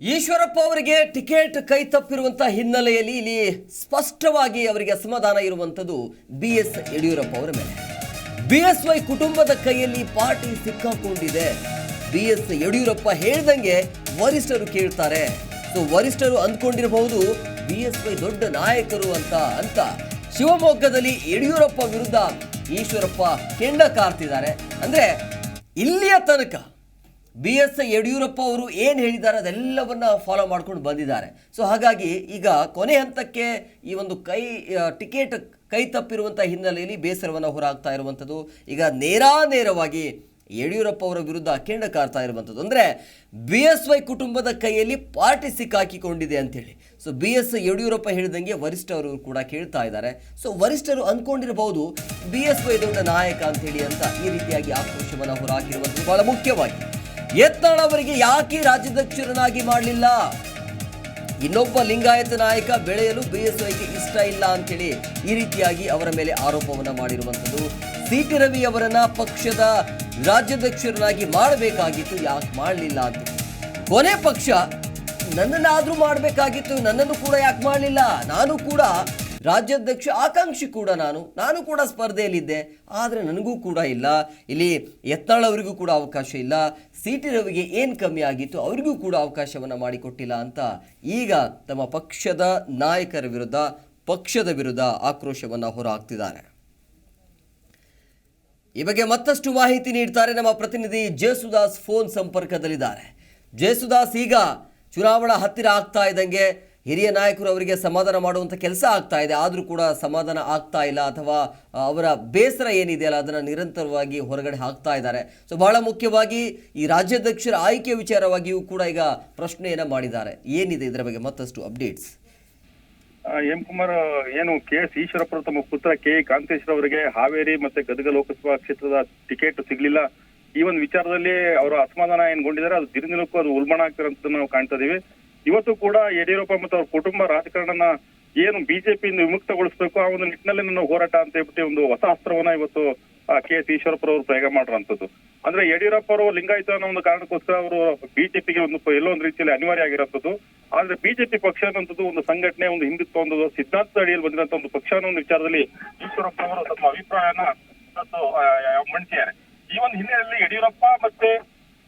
ಈಶ್ವರಪ್ಪ ಅವರಿಗೆ ಟಿಕೆಟ್ ಕೈ ತಪ್ಪಿರುವಂತಹ ಹಿನ್ನೆಲೆಯಲ್ಲಿ ಇಲ್ಲಿ ಸ್ಪಷ್ಟವಾಗಿ ಅವರಿಗೆ ಅಸಮಾಧಾನ ಇರುವಂತದ್ದು ಬಿ ಎಸ್ ಯಡಿಯೂರಪ್ಪ ಅವರ ಮೇಲೆ. ಬಿ ಎಸ್ ವೈ ಕುಟುಂಬದ ಕೈಯಲ್ಲಿ ಪಾರ್ಟಿ ಸಿಕ್ಕಾಕೊಂಡಿದೆ. ಬಿ ಎಸ್ ಯಡಿಯೂರಪ್ಪ ಹೇಳ್ದಂಗೆ ವರಿಷ್ಠರು ಕೇಳ್ತಾರೆ. ಸೊ ವರಿಷ್ಠರು ಅಂದ್ಕೊಂಡಿರಬಹುದು ಬಿ ಎಸ್ ವೈ ದೊಡ್ಡ ನಾಯಕರು ಅಂತ ಅಂತ. ಶಿವಮೊಗ್ಗದಲ್ಲಿ ಯಡಿಯೂರಪ್ಪ ವಿರುದ್ಧ ಈಶ್ವರಪ್ಪ ಕೆಂಡ ಕಾರ್ತಿದ್ದಾರೆ. ಅಂದ್ರೆ ಇಲ್ಲಿಯ ತನಕ ಬಿ ಎಸ್ ಯಡಿಯೂರಪ್ಪ ಅವರು ಏನು ಹೇಳಿದ್ದಾರೆ ಅದೆಲ್ಲವನ್ನ ಫಾಲೋ ಮಾಡ್ಕೊಂಡು ಬಂದಿದ್ದಾರೆ. ಸೊ ಹಾಗಾಗಿ ಈಗ ಕೊನೆ ಹಂತಕ್ಕೆ ಈ ಒಂದು ಕೈ ಟಿಕೆಟ್ ಕೈ ತಪ್ಪಿರುವಂಥ ಹಿನ್ನೆಲೆಯಲ್ಲಿ ಬೇಸರವನ್ನು ಹೊರಹಾಕ್ತಾ ಇರುವಂಥದ್ದು. ಈಗ ನೇರಾನೇರವಾಗಿ ಯಡಿಯೂರಪ್ಪ ಅವರ ವಿರುದ್ಧ ಕೆಂಡ ಕಾರ್ತಾ ಇರುವಂಥದ್ದು. ಅಂದರೆ ಬಿ ಎಸ್ ವೈ ಕುಟುಂಬದ ಕೈಯಲ್ಲಿ ಪಾರ್ಟಿ ಸಿಕ್ಕಾಕಿಕೊಂಡಿದೆ ಅಂತೇಳಿ. ಸೊ ಬಿ ಎಸ್ ಯಡಿಯೂರಪ್ಪ ಹೇಳಿದಂಗೆ ವರಿಷ್ಠರು ಕೂಡ ಕೇಳ್ತಾ ಇದ್ದಾರೆ. ಸೊ ವರಿಷ್ಠರು ಅಂದ್ಕೊಂಡಿರಬಹುದು ಬಿ ಎಸ್ ವೈ ದೊಡ್ಡ ನಾಯಕ ಅಂತೇಳಿ ಅಂತ ಈ ರೀತಿಯಾಗಿ ಆಕ್ರೋಶವನ್ನು ಹೊರಹಾಕಿರುವಂಥದ್ದು ಬಹಳ ಮುಖ್ಯವಾಗಿ. ಯತ್ನಾಳ್ ಅವರಿಗೆ ಯಾಕೆ ರಾಜ್ಯಾಧ್ಯಕ್ಷರನ್ನಾಗಿ ಮಾಡಲಿಲ್ಲ? ಇನ್ನೊಬ್ಬ ಲಿಂಗಾಯತ ನಾಯಕ ಬೆಳೆಯಲು ಬಿ ಎಸ್ ವೈಗೆ ಇಷ್ಟ ಇಲ್ಲ ಅಂತೇಳಿ ಈ ರೀತಿಯಾಗಿ ಅವರ ಮೇಲೆ ಆರೋಪವನ್ನು ಮಾಡಿರುವಂಥದ್ದು. ಸಿ ಟಿ ರವಿ ಅವರನ್ನ ಪಕ್ಷದ ರಾಜ್ಯಾಧ್ಯಕ್ಷರನ್ನಾಗಿ ಮಾಡಬೇಕಾಗಿತ್ತು, ಯಾಕೆ ಮಾಡಲಿಲ್ಲ ಅಂತ. ಕೊನೆ ಪಕ್ಷ ನನ್ನನ್ನಾದ್ರೂ ಮಾಡಬೇಕಾಗಿತ್ತು, ನನ್ನನ್ನು ಕೂಡ ಯಾಕೆ ಮಾಡಲಿಲ್ಲ? ನಾನು ಕೂಡ ರಾಜ್ಯಾಧ್ಯಕ್ಷ ಆಕಾಂಕ್ಷಿ ಕೂಡ ನಾನು ನಾನು ಕೂಡ ಸ್ಪರ್ಧೆಯಲ್ಲಿದ್ದೆ. ಆದರೆ ನನಗೂ ಕೂಡ ಇಲ್ಲ. ಇಲ್ಲಿ ಎತ್ತಾಳವರಿಗೂ ಕೂಡ ಅವಕಾಶ ಇಲ್ಲ. ಸಿ ಟಿ ರವಿಗೆ ಏನು ಕಮ್ಮಿ ಆಗಿತ್ತು, ಅವರಿಗೂ ಕೂಡ ಅವಕಾಶವನ್ನು ಮಾಡಿಕೊಟ್ಟಿಲ್ಲ ಅಂತ ಈಗ ತಮ್ಮ ಪಕ್ಷದ ನಾಯಕರ ವಿರುದ್ಧ, ಪಕ್ಷದ ವಿರುದ್ಧ ಆಕ್ರೋಶವನ್ನು ಹೊರಹಾಕ್ತಿದ್ದಾರೆ. ಈ ಬಗ್ಗೆ ಮತ್ತಷ್ಟು ಮಾಹಿತಿ ನೀಡ್ತಾರೆ ನಮ್ಮ ಪ್ರತಿನಿಧಿ ಜೇಸುದಾಸ್ ಫೋನ್ ಸಂಪರ್ಕದಲ್ಲಿದ್ದಾರೆ. ಜೇಸುದಾಸ್, ಈಗ ಚುನಾವಣಾ ಹತ್ತಿರ ಆಗ್ತಾ ಇದ್ದಂಗೆ ಹಿರಿಯ ನಾಯಕರು ಅವರಿಗೆ ಸಮಾಧಾನ ಮಾಡುವಂಥ ಕೆಲಸ ಆಗ್ತಾ ಇದೆ. ಆದರೂ ಕೂಡ ಸಮಾಧಾನ ಆಗ್ತಾ ಇಲ್ಲ ಅಥವಾ ಅವರ ಬೇಸರ ಏನಿದೆಯಲ್ಲ ಅದನ್ನು ನಿರಂತರವಾಗಿ ಹೊರಗಡೆ ಹಾಕ್ತಾ ಇದ್ದಾರೆ. ಸೊ ಬಹಳ ಮುಖ್ಯವಾಗಿ ಈ ರಾಜ್ಯಾಧ್ಯಕ್ಷರ ಆಯ್ಕೆ ವಿಚಾರವಾಗಿಯೂ ಕೂಡ ಈಗ ಪ್ರಶ್ನೆಯನ್ನು ಮಾಡಿದ್ದಾರೆ. ಏನಿದೆ ಇದರ ಬಗ್ಗೆ ಮತ್ತಷ್ಟು ಅಪ್ಡೇಟ್ಸ್? ಎಂ ಕುಮಾರ್, ಏನು ಕೆ ಎಸ್ ಈಶ್ವರಪ್ಪ ತಮ್ಮ ಪುತ್ರ ಕೆ ಕಾಂತೇಶ್ವರ ಅವರಿಗೆ ಹಾವೇರಿ ಮತ್ತೆ ಗದಗ ಲೋಕಸಭಾ ಕ್ಷೇತ್ರದ ಟಿಕೆಟ್ ಸಿಗ್ಲಿಲ್ಲ. ಈ ಒಂದು ವಿಚಾರದಲ್ಲಿ ಅವರ ಅಸಮಾಧಾನ ಏನ್ಗೊಂಡಿದ್ದಾರೆ ಅದು ದಿನದಿನಕ್ಕೂ ಅದು ಉಲ್ಬಣ ಆಗ್ತಿರೋದನ್ನ ನಾವು ಕಾಣ್ತಾ ಇದೀವಿ. ಇವತ್ತು ಕೂಡ ಯಡಿಯೂರಪ್ಪ ಮತ್ತು ಅವ್ರ ಕುಟುಂಬ ರಾಜಕಾರಣನ ಏನು ಬಿಜೆಪಿಯಿಂದ ವಿಮುಕ್ತಗೊಳಿಸಬೇಕು ಆ ಒಂದು ನಿಟ್ಟಿನಲ್ಲಿ ನನ್ನ ಹೋರಾಟ ಅಂತ ಹೇಳ್ಬಿಟ್ಟು ಒಂದು ಹೊಸ ಅಸ್ತ್ರವನ್ನ ಇವತ್ತು ಕೆ ಎಸ್ ಈಶ್ವರಪ್ಪ ಅವರು ಪ್ರಯೋಗ ಮಾಡುವಂಥದ್ದು ಅಂದ್ರೆ ಯಡಿಯೂರಪ್ಪ ಅವರು ಲಿಂಗಾಯತ ಅನ್ನೋ ಒಂದು ಕಾರಣಕ್ಕೋಸ್ಕರ ಅವರು ಬಿಜೆಪಿಗೆ ಒಂದು ಎಲ್ಲೋ ಒಂದು ರೀತಿಯಲ್ಲಿ ಅನಿವಾರ್ಯ ಆಗಿರೋಂಥದ್ದು. ಆದ್ರೆ ಬಿಜೆಪಿ ಪಕ್ಷ ಅನ್ನೋದು ಒಂದು ಸಂಘಟನೆ, ಒಂದು ಹಿಂದುತ್ವ, ಒಂದು ಸಿದ್ಧಾಂತದ ಅಡಿಯಲ್ಲಿ ಬಂದಿರುವಂತಹ ಒಂದು ಪಕ್ಷ ಅನ್ನೋ ಒಂದು ವಿಚಾರದಲ್ಲಿ ಈಶ್ವರಪ್ಪ ಅವರು ತಮ್ಮ ಅಭಿಪ್ರಾಯನ ಇವತ್ತು ಮಂಡಿಸಿದ್ದಾರೆ. ಈ ಒಂದು ಹಿನ್ನೆಲೆಯಲ್ಲಿ ಯಡಿಯೂರಪ್ಪ ಮತ್ತೆ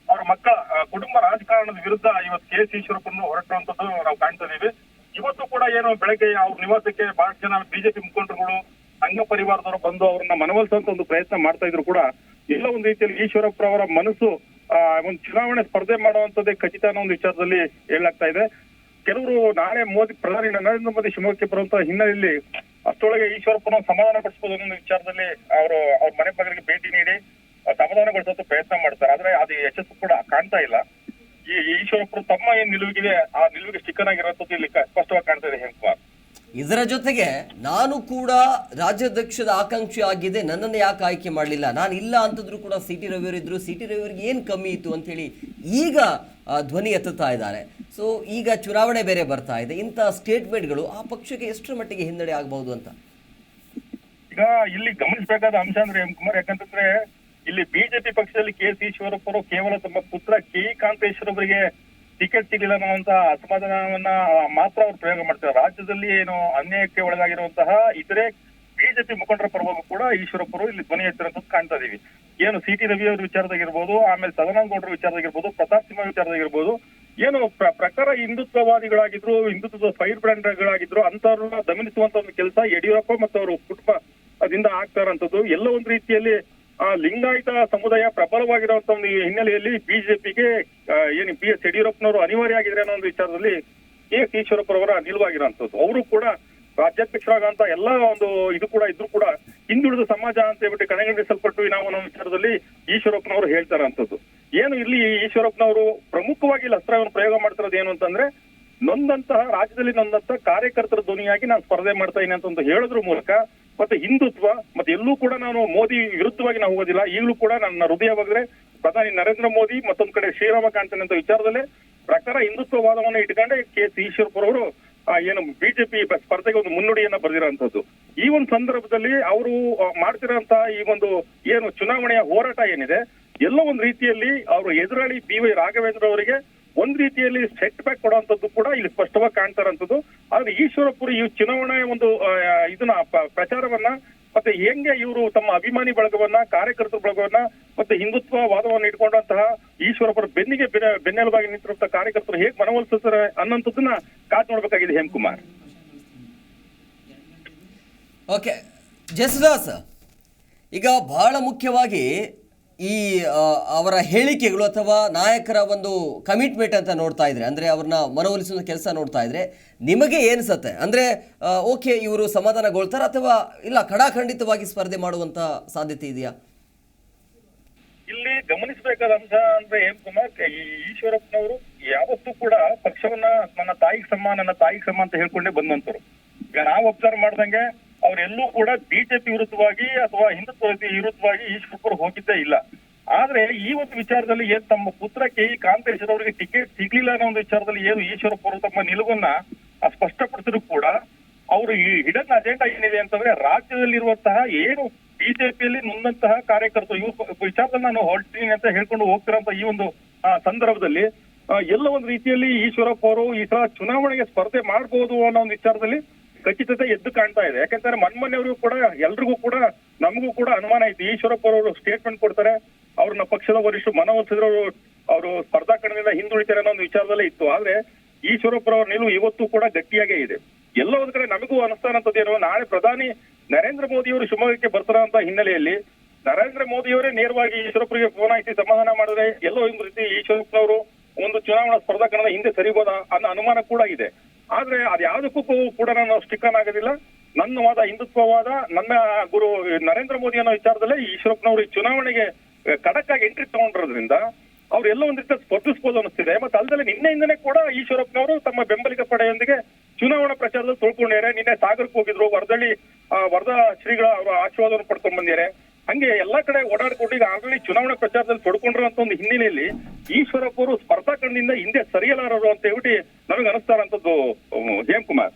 ಅವರ ಮಕ್ಕಳ ಕುಟುಂಬ ರಾಜಕಾರಣದ ವಿರುದ್ಧ ಇವತ್ತು ಕೆ ಎಸ್ ಈಶ್ವರಪ್ಪನ್ನು ಹೊರಟಿರುವಂತದ್ದು ನಾವು ಕಾಣ್ತಾ ಇದೀವಿ ಇವತ್ತು ಕೂಡ ಏನು ಬೆಳಗ್ಗೆ ಅವ್ರ ನಿವಾಸಕ್ಕೆ ಬಹಳಷ್ಟು ಜನ ಬಿಜೆಪಿ ಮುಖಂಡರುಗಳು, ಸಂಘ ಪರಿವಾರದವರು ಬಂದು ಅವ್ರನ್ನ ಮನವೊಲಿಸುವಂತ ಒಂದು ಪ್ರಯತ್ನ ಮಾಡ್ತಾ ಇದ್ರು ಕೂಡ ಎಲ್ಲ ಒಂದು ರೀತಿಯಲ್ಲಿ ಈಶ್ವರಪ್ಪ ಅವರ ಮನಸ್ಸು ಒಂದು ಚುನಾವಣೆ ಸ್ಪರ್ಧೆ ಮಾಡುವಂತದ್ದೇ ಖಚಿತ ಅನ್ನೋ ಒಂದು ವಿಚಾರದಲ್ಲಿ ಹೇಳಲಾಗ್ತಾ ಇದೆ. ಕೆಲವರು ನಾಳೆ ಮೋದಿ ಪ್ರಧಾನಿ ನರೇಂದ್ರ ಮೋದಿ ಶಿವಮೊಗ್ಗಕ್ಕೆ ಬರುವಂತ ಹಿನ್ನೆಲೆಯಲ್ಲಿ ಅಷ್ಟೊಳಗೆ ಈಶ್ವರಪ್ಪನ ಸಮಾಧಾನ ಪಡಿಸಬಹುದು ಅನ್ನೋ ವಿಚಾರದಲ್ಲಿ ಅವರು ಅವ್ರ ಮನೆ ಬಾಗಿಲಿಗೆ ಭೇಟಿ ನೀಡಿ ಆ, ಸಮಾಧಾನಗೊಳಿಸುವಂತ ಪ್ರಯತ್ನ ಮಾಡ್ತಾರೆ. ಆದ್ರೆ ಅದು ಯಶಸ್ಸು ಕೂಡ ಕಾಣ್ತಾ ಇಲ್ಲ. ಈ ಈಶ್ವರಪ್ಪರು ತಮ್ಮ ಏನ್ ನಿಲುವಿಗಿದೆ ಆ ನಿಲುವಿಗೆ ಸ್ಟಿಕ್ಕನ್ ಆಗಿರೋದು ಇಲ್ಲಿ ಸ್ಪಷ್ಟವಾಗಿ ಕಾಣ್ತಾ ಇದೆ ಹೇಮಕುಮಾರ್. ಇದರ ಜೊತೆಗೆ ನಾನು ಕೂಡ ರಾಜ್ಯಾಧ್ಯಕ್ಷದ ಆಕಾಂಕ್ಷಿ ಆಗಿದೆ ನನ್ನನ್ನು ಯಾಕೆ ಆಯ್ಕೆ ಮಾಡಲಿಲ್ಲ? ನಾನು ಇಲ್ಲ ಅಂತಂದ್ರೂ ಕೂಡ ಸಿ ಟಿ ರವಿಯವರು ಇದ್ರು. ಸಿ ಟಿ ರವಿಯವರಿಗೆ ಏನು ಕಮ್ಮಿ ಇತ್ತು ಅಂತೇಳಿ ಈಗ ಆ, ಧ್ವನಿ ಎತ್ತುತ್ತಾ ಇದ್ದಾರೆ. ಸೊ ಈಗ ಚುನಾವಣೆ ಬೇರೆ ಬರ್ತಾ ಇದೆ. ಇಂಥ ಸ್ಟೇಟ್ಮೆಂಟ್ಗಳು ಆ ಪಕ್ಷಕ್ಕೆ ಎಷ್ಟರ ಮಟ್ಟಿಗೆ ಹಿನ್ನಡೆ ಆಗಬಹುದು ಅಂತ? ಈಗ ಇಲ್ಲಿ ಗಮನಿಸಬೇಕಾದ ಅಂಶ ಅಂದ್ರೆ ಕುಮಾರ್ ಯಾಕಂತಂದ್ರೆ ಇಲ್ಲಿ ಬಿಜೆಪಿ ಪಕ್ಷದಲ್ಲಿ ಕೆ ಸಿ ಈಶ್ವರಪ್ಪ ಅವರು ಕೇವಲ ತಮ್ಮ ಪುತ್ರ ಕೆ ಕಾಂತೇಶ್ವರ ಅವರಿಗೆ ಟಿಕೆಟ್ ಸಿಗಲಿಲ್ಲ ಅನ್ನುವಂತಹ ಅಸಮಾಧಾನವನ್ನ ಮಾತ್ರ ಅವರು ಪ್ರಯೋಗ ಮಾಡ್ತಾರೆ ರಾಜ್ಯದಲ್ಲಿ ಏನು ಅನ್ಯಾಯಕ್ಕೆ ಒಳಗಾಗಿರುವಂತಹ ಇತರೆ ಬಿಜೆಪಿ ಮುಖಂಡರ ಪರವಾಗೂ ಕೂಡ ಈಶ್ವರಪ್ಪರು ಇಲ್ಲಿ ಧ್ವನಿ ಎತ್ತಿರೋದು ಕಾಣ್ತಾ ಇದೀವಿ. ಏನು ಸಿ ಟಿ ರವಿ ಅವ್ರ ವಿಚಾರದಾಗಿರ್ಬೋದು, ಆಮೇಲೆ ಸದಾನಂದ ಗೌಡರ ವಿಚಾರದಾಗಿರ್ಬೋದು, ಪ್ರತಾಪ್ ಸಿಂಹ ವಿಚಾರದಾಗಿರ್ಬೋದು, ಏನು ಪ್ರ- ಪ್ರಕಾರ ಹಿಂದುತ್ವವಾದಿಗಳಾಗಿದ್ರು, ಹಿಂದುತ್ವದ ಫೈರ್ ಬ್ರ್ಯಾಂಡ್ಗಳಾಗಿದ್ರು ಅಂತವ್ರನ್ನ ದಮನಿಸುವಂತ ಒಂದು ಕೆಲಸ ಯಡಿಯೂರಪ್ಪ ಮತ್ತು ಅವರು ಕುಟುಂಬ ಅದಿಂದ ಆಗ್ತಾ ಇರೋಂಥದ್ದು. ಎಲ್ಲ ಒಂದು ರೀತಿಯಲ್ಲಿ ಲಿಂಗಾಯತ ಸಮುದಾಯ ಪ್ರಬಲವಾಗಿರುವಂತ ಒಂದು ಹಿನ್ನೆಲೆಯಲ್ಲಿ ಬಿಜೆಪಿಗೆ ಏನು ಬಿ ಎಸ್ ಯಡಿಯೂರಪ್ಪನವರು ಅನಿವಾರ್ಯ ಆಗಿದ್ರೆ ಅನ್ನೋ ಒಂದು ವಿಚಾರದಲ್ಲಿ ಕೆ ಎಸ್ ಈಶ್ವರಪ್ಪರವರ ನಿಲುವಾಗಿರುವಂತದ್ದು ಅವರು ಕೂಡ ರಾಜ್ಯಾಧ್ಯಕ್ಷರಾಗಂತ ಎಲ್ಲಾ ಒಂದು ಇದು ಕೂಡ ಇದ್ರು ಕೂಡ ಹಿಂದುಳಿದ ಸಮಾಜ ಅಂತ ಹೇಳ್ಬಿಟ್ಟು ಕಡೆಗಣಿಸಲ್ಪಟ್ಟು ನಾವು ಅನ್ನೋ ವಿಚಾರದಲ್ಲಿ ಈಶ್ವರಪ್ಪನವರು ಹೇಳ್ತಾರಂತದ್ದು ಏನು ಇಲ್ಲಿ ಈಶ್ವರಪ್ಪನವರು ಪ್ರಮುಖವಾಗಿ ಇಲ್ಲಿ ಅಸ್ತ್ರವನ್ನು ಪ್ರಯೋಗ ಮಾಡ್ತಿರೋದು ಏನು ಅಂತಂದ್ರೆ, ನೊಂದಂತಹ ರಾಜ್ಯದಲ್ಲಿ ನೊಂದಂತಹ ಕಾರ್ಯಕರ್ತರ ಧ್ವನಿಯಾಗಿ ನಾನು ಸ್ಪರ್ಧೆ ಮಾಡ್ತಾ ಇದ್ದೀನಿ ಅಂತ ಒಂದು ಹೇಳೋದ್ರ ಮೂಲಕ ಮತ್ತೆ ಹಿಂದುತ್ವ, ಮತ್ತೆ ಎಲ್ಲೂ ಕೂಡ ನಾನು ಮೋದಿ ವಿರುದ್ಧವಾಗಿ ನಾವು ಹೋಗೋದಿಲ್ಲ. ಈಗಲೂ ಕೂಡ ನನ್ನ ಹೃದಯ ಬಗ್ರೆ ಪ್ರಧಾನಿ ನರೇಂದ್ರ ಮೋದಿ, ಮತ್ತೊಂದ್ ಕಡೆ ಶ್ರೀರಾಮ ಕಾಣ್ತಾನೆ ಅಂತ ವಿಚಾರದಲ್ಲಿ ಪ್ರಕಾರ ಹಿಂದುತ್ವವಾದವನ್ನು ಇಟ್ಕೊಂಡೆ ಕೆ ಸಿ ಈಶ್ವರಪುರ ಅವರು ಏನು ಬಿಜೆಪಿ ಸ್ಪರ್ಧೆಗೆ ಒಂದು ಮುನ್ನುಡಿಯನ್ನ ಬರೆದಿರೋಂಥದ್ದು. ಈ ಒಂದು ಸಂದರ್ಭದಲ್ಲಿ ಅವರು ಮಾಡ್ತಿರೋಂತ ಈ ಒಂದು ಏನು ಚುನಾವಣೆಯ ಹೋರಾಟ ಏನಿದೆ, ಎಲ್ಲ ಒಂದು ರೀತಿಯಲ್ಲಿ ಅವರು ಎದುರಾಳಿ ಬಿ ವೈ ರಾಘವೇಂದ್ರ ಅವರಿಗೆ ಒಂದ್ ರೀತಿಯಲ್ಲಿ ಸೆಟ್ ಬ್ಯಾಕ್ ಕೊಡುವಂತದ್ದು ಕೂಡ ಇಲ್ಲಿ ಸ್ಪಷ್ಟವಾಗಿ ಕಾಣ್ತಾ ಇರೋಂಥದ್ದು ಆದ್ರೆ ಈಶ್ವರಪುರಿ ಈ ಚುನಾವಣೆ ಒಂದು ಇದನ್ನ ಪ್ರಚಾರವನ್ನ ಮತ್ತೆ ಹೆಂಗೆ ಇವರು ತಮ್ಮ ಅಭಿಮಾನಿ ಬಳಗವನ್ನ, ಕಾರ್ಯಕರ್ತರ ಬಳಗವನ್ನ ಮತ್ತೆ ಹಿಂದುತ್ವ ವಾದವನ್ನು ಇಟ್ಕೊಂಡಂತಹ ಈಶ್ವರಪುರ ಬೆನ್ನಿಗೆ ಬೆನ್ನ- ಬೆನ್ನೆಲುಬಾಗಿ ನಿಂತಿರುವಂತಹ ಕಾರ್ಯಕರ್ತರು ಹೇಗೆ ಮನವೊಲಿಸ್ತಾರೆ ಅನ್ನೋಂಥದ್ದನ್ನ ಕಾದ್ ನೋಡ್ಬೇಕಾಗಿದೆ ಹೇಮಕುಮಾರ್. ಓಕೆ ಜಸದಾಸ್ ಈಗ ಬಹಳ ಮುಖ್ಯವಾಗಿ ಈ ಅವರ ಹೇಳಿಕೆಗಳು ಅಥವಾ ನಾಯಕರ ಒಂದು ಕಮಿಟ್ಮೆಂಟ್ ಅಂತ ನೋಡ್ತಾ ಇದ್ರೆ, ಅಂದ್ರೆ ಅವ್ರನ್ನ ಮನವೊಲಿಸುವ ಕೆಲಸ ನೋಡ್ತಾ ಇದ್ರೆ, ನಿಮಗೆ ಏನಿಸುತ್ತೆ? ಅಂದ್ರೆ ಓಕೆ ಇವರು ಸಮಾಧಾನಗೊಳ್ತಾರ ಅಥವಾ ಇಲ್ಲ, ಖಡಾಖಂಡಿತವಾಗಿ ಸ್ಪರ್ಧೆ ಮಾಡುವಂತ ಸಾಧ್ಯತೆ ಇದೆಯಾ? ಇಲ್ಲಿ ಗಮನಿಸಬೇಕಾದ ಅಂಶ ಅಂದ್ರೆ ಏನ್ ಕುಮಾರ್ ಈಶ್ವರಪ್ಪನವರು ಯಾವತ್ತೂ ಕೂಡ ಪಕ್ಷವನ್ನ ನನ್ನ ತಾಯಿಗೆ ಸಮ ನನ್ನ ತಾಯಿಗೆ ಸಮ ಅಂತ ಹೇಳ್ಕೊಂಡೇ ಬಂದಂತರು ಈಗ ನಾವು ಅಬ್ಸರ್ವ್ ಮಾಡ್ದಂಗೆ ಅವರೆಲ್ಲೂ ಕೂಡ ಬಿಜೆಪಿ ವಿರುದ್ಧವಾಗಿ ಅಥವಾ ಹಿಂದುತ್ವ ವಿರುದ್ಧವಾಗಿ ಈಶ್ವರಪ್ಪರು ಹೋಗಿದ್ದೇ ಇಲ್ಲ. ಆದ್ರೆ ಈ ಒಂದು ವಿಚಾರದಲ್ಲಿ ಏನ್ ತಮ್ಮ ಪುತ್ರ ಕೆ ಇ ಕಾಂತೇಶ್ವರ ಅವರಿಗೆ ಟಿಕೆಟ್ ಸಿಗ್ಲಿಲ್ಲ ಅನ್ನೋ ಒಂದು ವಿಚಾರದಲ್ಲಿ ಏನು ಈಶ್ವರಪ್ಪ ಅವರು ತಮ್ಮ ನಿಲುವನ್ನ ಸ್ಪಷ್ಟಪಡಿಸಿದ್ರು ಕೂಡ, ಅವರು ಈ ಹಿಡನ್ ಅಜೆಂಡಾ ಏನಿದೆ ಅಂತಂದ್ರೆ ರಾಜ್ಯದಲ್ಲಿರುವಂತಹ ಏನು ಬಿಜೆಪಿಯಲ್ಲಿ ನೊಂದಂತಹ ಕಾರ್ಯಕರ್ತರು ಇವ್ರ ವಿಚಾರದಲ್ಲಿ ನಾನು ಹೊರಟೀನಿ ಅಂತ ಹೇಳ್ಕೊಂಡು ಹೋಗ್ತಿರೋಂತ ಈ ಒಂದು ಸಂದರ್ಭದಲ್ಲಿ ಎಲ್ಲ ಒಂದು ರೀತಿಯಲ್ಲಿ ಈಶ್ವರಪ್ಪ ಅವರು ಈ ಸಲ ಚುನಾವಣೆಗೆ ಸ್ಪರ್ಧೆ ಮಾಡಬಹುದು ಅನ್ನೋ ಒಂದು ವಿಚಾರದಲ್ಲಿ ಖಚಿತತೆ ಎದ್ದು ಕಾಣ್ತಾ ಇದೆ. ಯಾಕಂದ್ರೆ ಮನ್ಮನೆಯವರು ಕೂಡ, ಎಲ್ರಿಗೂ ಕೂಡ ನಮಗೂ ಕೂಡ ಅನುಮಾನ ಐತಿ. ಈಶ್ವರಪ್ಪ ಅವರು ಸ್ಟೇಟ್ಮೆಂಟ್ ಕೊಡ್ತಾರೆ. ಅವ್ರನ್ನ ಪಕ್ಷದ ವರಿಷ್ಠರು ಮನವೊಲಿಸಿದ್ರು, ಅವರು ಸ್ಪರ್ಧಾ ಕಣದಿಂದ ಹಿಂದುಳಿತಾರೆ ಅನ್ನೋ ಒಂದು ವಿಚಾರದಲ್ಲೇ ಇತ್ತು. ಆದ್ರೆ ಈಶ್ವರಪ್ಪರವ್ರ ನಿಲುವು ಇವತ್ತು ಕೂಡ ಗಟ್ಟಿಯಾಗೇ ಇದೆ. ಎಲ್ಲ ಒಂದ್ ಕಡೆ ನಮಗೂ ಅನಿಸ್ತಾನಂತದ್ದೇನು ನಾಳೆ ಪ್ರಧಾನಿ ನರೇಂದ್ರ ಮೋದಿ ಅವರು ಶಿವಮೊಗ್ಗಕ್ಕೆ ಬರ್ತಾರ ಅಂತ ಹಿನ್ನೆಲೆಯಲ್ಲಿ ನರೇಂದ್ರ ಮೋದಿಯವರೇ ನೇರವಾಗಿ ಈಶ್ವರಪ್ಪರಿಗೆ ಫೋನ್ ಹಾಕಿ ಸಮಾಧಾನ ಮಾಡಿದ್ರೆ ಎಲ್ಲೋ ಒಂದು ರೀತಿ ಈಶ್ವರಪ್ಪನವರು ಒಂದು ಚುನಾವಣಾ ಸ್ಪರ್ಧಾ ಕಣದ ಹಿಂದೆ ಸರಿಬೋದಾ ಅನ್ನೋ ಅನುಮಾನ ಕೂಡ ಇದೆ. ಆದ್ರೆ ಅದ್ಯಾವುದಕ್ಕೂ ಕೂಡ ನಾನು ಸ್ಟಿಕ್ ಆನ್ ಆಗೋದಿಲ್ಲ. ನನ್ನ ವಾದ ಹಿಂದುತ್ವವಾದ ನನ್ನ ಗುರು ನರೇಂದ್ರ ಮೋದಿ ಅನ್ನೋ ವಿಚಾರದಲ್ಲೇ ಈಶ್ವರಪ್ಪನವರು ಈ ಚುನಾವಣೆಗೆ ಖಡಕ್ ಆಗಿ ಎಂಟ್ರಿ ತಗೊಂಡಿರೋದ್ರಿಂದ ಅವ್ರು ಎಲ್ಲ ಒಂದ್ ರೀತಿ ಅನಿಸ್ತಿದೆ ಮತ್ತೆ ಅಲ್ಲದೆ ನಿನ್ನೆಯಿಂದನೇ ಕೂಡ ಈಶ್ವರಪ್ಪನವರು ತಮ್ಮ ಬೆಂಬಲಿಗ ಪಡೆಯೊಂದಿಗೆ ಚುನಾವಣಾ ಪ್ರಚಾರದಲ್ಲಿ ತೊಳ್ಕೊಂಡಿದ್ದಾರೆ. ನಿನ್ನೆ ಸಾಗರಕ್ಕೆ ಹೋಗಿದ್ರು. ವರದಳ್ಳಿ ವರದಾ ಶ್ರೀಗಳ ಅವರ ಆಶೀರ್ವಾದವನ್ನು ಪಡ್ಕೊಂಡ್ ಬಂದಿದ್ದಾರೆ. ಹಂಗೆ ಎಲ್ಲಾ ಕಡೆ ಓಡಾಡ್ಕೊಂಡು ಈಗ ಆಲ್ರೆಡಿ ಚುನಾವಣಾ ಪ್ರಚಾರದಲ್ಲಿ ತೊಡ್ಕೊಂಡಿರೋಂತ ಒಂದು ಹಿನ್ನೆಲೆಯಲ್ಲಿ ಈಶ್ವರಪ್ಪ ಅವರು ಸ್ಪರ್ಧಾ ಕಣ್ಣಿಂದ ಹಿಂದೆ ಸರಿಯಲಾರರು ಅಂತ ಹೇಳ್ಬಿಟ್ಟು ನಮಗೆ ಅನಿಸ್ತಾರಂತದ್ದು ಹೇಮಕುಮಾರ್.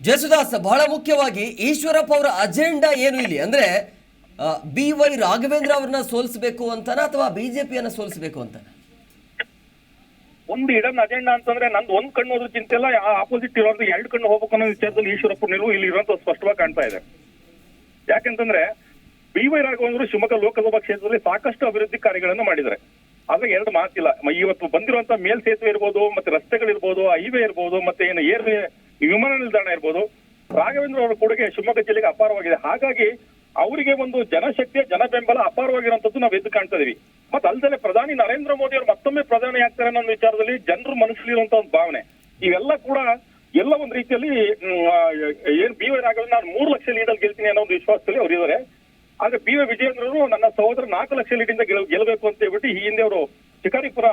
ಜಯಸುದಾಸ್ ಬಹಳ ಮುಖ್ಯವಾಗಿ ಈಶ್ವರಪ್ಪ ಅವರ ಅಜೆಂಡಾ ಏನು ಇಲ್ಲಿ? ಅಂದ್ರೆ ಬಿ ವೈ ರಾಘವೇಂದ್ರ ಅವ್ರನ್ನ ಸೋಲಿಸಬೇಕು ಅಂತಾನ ಅಥವಾ ಬಿಜೆಪಿಯನ್ನ ಸೋಲಿಸಬೇಕು ಅಂತ ಒಂದು ಇಡನ್ ಅಜೆಂಡಾ ಅಂತಂದ್ರೆ ನಂದು ಒಂದ್ ಕಣ್ಣು ಹೋದ್ರೂ ಚಿಂತೆ ಇಲ್ಲ ಆಪೋಸಿಟ್ ಇರೋದು ಎರಡು ಕಣ್ಣು ಹೋಗ್ಬೇಕು ಅನ್ನೋ ವಿಚಾರದಲ್ಲಿ ಈಶ್ವರಪ್ಪ ನಿಲುವು ಇಲ್ಲಿ ಇರುವಂತ ಸ್ಪಷ್ಟವಾಗಿ ಕಾಣ್ತಾ ಇದೆ. ಯಾಕೆಂತಂದ್ರೆ ಬಿ ವೈ ರಾಘವೇಂದ್ರ ಶಿವಮೊಗ್ಗ ಲೋಕಸಭಾ ಕ್ಷೇತ್ರದಲ್ಲಿ ಸಾಕಷ್ಟು ಅಭಿವೃದ್ಧಿ ಕಾರ್ಯಗಳನ್ನು ಮಾಡಿದ್ದಾರೆ. ಆದ್ರೆ ಎರಡು ಮಾತಿಲ್ಲ. ಇವತ್ತು ಬಂದಿರುವಂತ ಮೇಲ್ ಸೇತುವೆ ಇರ್ಬೋದು, ಮತ್ತೆ ರಸ್ತೆಗಳಿರ್ಬೋದು, ಹೈವೇ ಇರ್ಬೋದು, ಮತ್ತೆ ಏನು ಏರ್ ವಿಮಾನ ನಿಲ್ದಾಣ ಇರ್ಬೋದು, ರಾಘವೇಂದ್ರ ಅವರ ಕೊಡುಗೆ ಶಿವಮೊಗ್ಗ ಜಿಲ್ಲೆಗೆ ಅಪಾರವಾಗಿದೆ. ಹಾಗಾಗಿ ಅವರಿಗೆ ಒಂದು ಜನಶಕ್ತಿಯ ಜನ ಬೆಂಬಲ ಅಪಾರವಾಗಿರುವಂತದ್ದು ನಾವು ಎದ್ದು ಕಾಣ್ತಾ ಇದೀವಿ. ಮತ್ತೆ ಅಲ್ಲದೆ ಪ್ರಧಾನಿ ನರೇಂದ್ರ ಮೋದಿ ಅವರು ಮತ್ತೊಮ್ಮೆ ಪ್ರಧಾನಿ ಆಗ್ತಾರೆ ಅನ್ನೋ ವಿಚಾರದಲ್ಲಿ ಜನರು ಮನಸ್ಸಲ್ಲಿರುವಂತ ಒಂದು ಭಾವನೆ. ಇವೆಲ್ಲ ಕೂಡ ಎಲ್ಲ ಒಂದು ರೀತಿಯಲ್ಲಿ ಏನ್ ಬಿ ವೈ ರಾಘವೇಂದ್ರ, ನಾನು ಮೂರು ಲಕ್ಷ ಲೀಡಲ್ಲಿ ಗೆಲ್ತೀನಿ ಅನ್ನೋ ಒಂದು ವಿಶ್ವಾಸದಲ್ಲಿ ಅವರು ಇದ್ದಾರೆ ಆದ್ರೆ ಬಿ ವಿಜಯೇಂದ್ರರು ನನ್ನ ಸಹೋದರ ನಾಲ್ಕು ಲಕ್ಷ ಲೀಡಿಂದ ಗೆಲ್, ಗೆಲ್ಲಬೇಕು ಅಂತ ಹೇಳ್ಬಿಟ್ಟು ಈ ಹಿಂದೆ ಅವರು ಶಿಕಾರಿಪುರ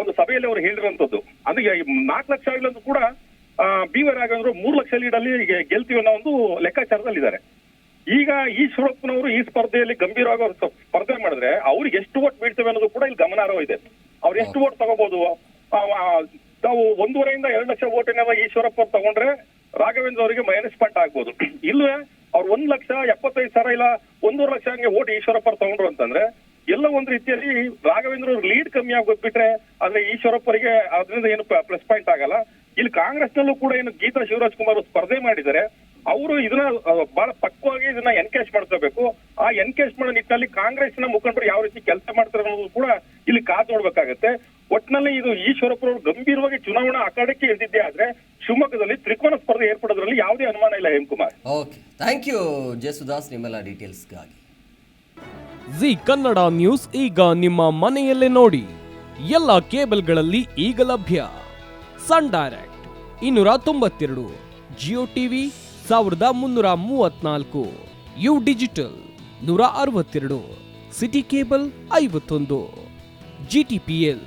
ಒಂದು ಸಭೆಯಲ್ಲಿ ಅವರು ಹೇಳಿರುವಂತದ್ದು. ಅಂದ್ರೆ ನಾಲ್ಕು ಲಕ್ಷ ಆಗಿಲ್ಲಂದ್ರೂ ಕೂಡ ಬಿ ವೈ ರಾಘವೇಂದ್ರ ಮೂರು ಲಕ್ಷ ಲೀಡಲ್ಲಿ ಅಲ್ಲಿ ಗೆಲ್ತೀವಿ ಅನ್ನೋ ಒಂದು ಲೆಕ್ಕಾಚಾರದಲ್ಲಿ ಇದ್ದಾರೆ ಈಗ ಈಶ್ವರಪ್ಪನವರು ಈ ಸ್ಪರ್ಧೆಯಲ್ಲಿ ಗಂಭೀರವಾಗಿ ಅವರು ಸ್ಪರ್ಧೆ ಮಾಡಿದ್ರೆ ಅವ್ರಿಗೆ ಎಷ್ಟು ಓಟ್ ಬೀಳ್ತೇವೆ ಅನ್ನೋದು ಕೂಡ ಇಲ್ಲಿ ಗಮನಾರ್ಹ ಇದೆ. ಅವ್ರು ಎಷ್ಟು ಓಟ್ ತಗೋಬಹುದು ನಾವು ಒಂದೂವರೆಯಿಂದ ಎರಡು ಲಕ್ಷ ಓಟಿನ ಈಶ್ವರಪ್ಪ ಅವ್ರು ತಗೊಂಡ್ರೆ ರಾಘವೇಂದ್ರ ಅವರಿಗೆ ಮೈನಸ್ ಪಾಯಿಂಟ್ ಆಗ್ಬೋದು. ಇಲ್ಲವೇ ಅವ್ರು ಒಂದ್ ಲಕ್ಷ ಎಪ್ಪತ್ತೈದು ಸಾವಿರ ಇಲ್ಲ ಒಂದೂವರೆ ಲಕ್ಷ ಹಂಗೆ ಓಟ್ ಈಶ್ವರಪ್ಪ ತಗೊಂಡ್ರು ಅಂತಂದ್ರೆ, ಎಲ್ಲ ಒಂದ್ ರೀತಿಯಲ್ಲಿ ರಾಘವೇಂದ್ರ ಅವ್ರ ಲೀಡ್ ಕಮ್ಮಿ ಆಗೋಗ್ಬಿಟ್ರೆ ಆದ್ರೆ ಈಶ್ವರಪ್ಪರಿಗೆ ಅದರಿಂದ ಏನು ಪ್ಲಸ್ ಪಾಯಿಂಟ್ ಆಗಲ್ಲ. ಇಲ್ಲಿ ಕಾಂಗ್ರೆಸ್ ನಲ್ಲೂ ಕೂಡ ಏನು ಗೀತಾ ಶಿವರಾಜ್ ಕುಮಾರ್ ಸ್ಪರ್ಧೆ ಮಾಡಿದ್ದಾರೆ. ಅವರು ಇದನ್ನ ಬಹಳ ಪಕ್ವಾಗಿ ಇದನ್ನ ಎನ್ಕೇಶ್ ಮಾಡ್ಕೋಬೇಕು. ಆ ಎನ್ಕೇಶ್ ಮಾಡೋ ನಿಟ್ಟಿನಲ್ಲಿ ಕಾಂಗ್ರೆಸ್ನ ಮುಖಂಡರು ಯಾವ ರೀತಿ ಕೆಲಸ ಮಾಡ್ತಾರೆ ಅನ್ನೋದು ಕೂಡ ಇಲ್ಲಿ ಕಾದ್ ನೋಡ್ಬೇಕಾಗತ್ತೆ. ಒಟ್ನಲ್ಲಿ ಇದು ಈಶ್ವರಪುರ ಗಂಭೀರವಾಗಿ ಚುನಾವಣಾ ಅಖಾಡಕ್ಕೆ ಇಳಿದಿದ್ದೇ ಆದ್ರೆ ಶಿವಮೊಗ್ಗದಲ್ಲಿ ತ್ರಿಕೋನ ಸ್ಪರ್ಧೆ ಏರ್ಪಡೋದ್ರಲ್ಲಿ ಯಾವುದೇ ಅನುಮಾನ ಇಲ್ಲ Hemakumar. Okay thank you Jayasudas ನಿಮ್ಮೆಲ್ಲ ಡೀಟೇಲ್ಸ್ಗಾಗಿ ಜಿ ಕನ್ನಡ ನ್ಯೂಸ್ ಈಗ ನಿಮ್ಮ ಮನೆಯಲ್ಲೇ ನೋಡಿ. ಎಲ್ಲ ಕೇಬಲ್ಗಳಲ್ಲಿ ಈಗ ಲಭ್ಯ. ಸನ್ ಡೈರೆಕ್ಟ್ ಇನ್ನೂರ ತೊಂಬತ್ತೆರಡು ಜಿಯೋ ಟಿವಿ ಸಾವಿರದ ಮುನ್ನೂರ ಮೂವತ್ನಾಲ್ಕು ಯು ಡಿಜಿಟಲ್ ನೂರ ಅರವತ್ತೆರಡು ಸಿಟಿ ಕೇಬಲ್ ಐವತ್ತೊಂದು ಜಿ ಟಿ ಪಿ ಎಲ್